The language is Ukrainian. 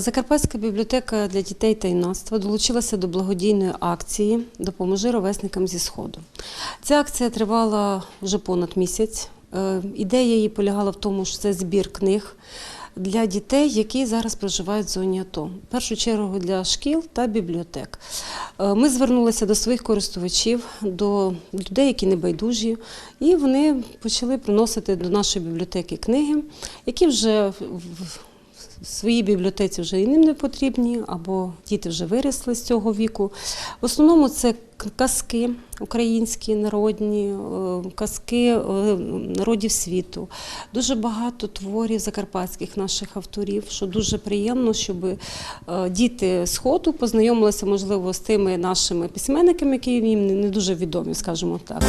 Закарпатська бібліотека для дітей та юнацтва долучилася до благодійної акції Допоможи ровесникам зі Сходу. Ця акція тривала вже понад місяць. Е, Ідея її полягала в тому, що це збір книг для дітей, які зараз проживають в зоні АТО. В першу чергу для шкіл та бібліотек. Е, Ми звернулися до своїх користувачів, до людей, які небайдужі, і вони почали приносити до нашої бібліотеки книги, які вже в- своїй бібліотеці вже і ним не потрібні, або діти вже виросли з цього віку. В основному це казки українські, народні, е, казки е, народів світу. Дуже багато творів закарпатських наших авторів, що дуже приємно, щоб е, діти Сходу познайомилися, можливо, з тими нашими письменниками, які їм не- дуже відомі, скажімо так.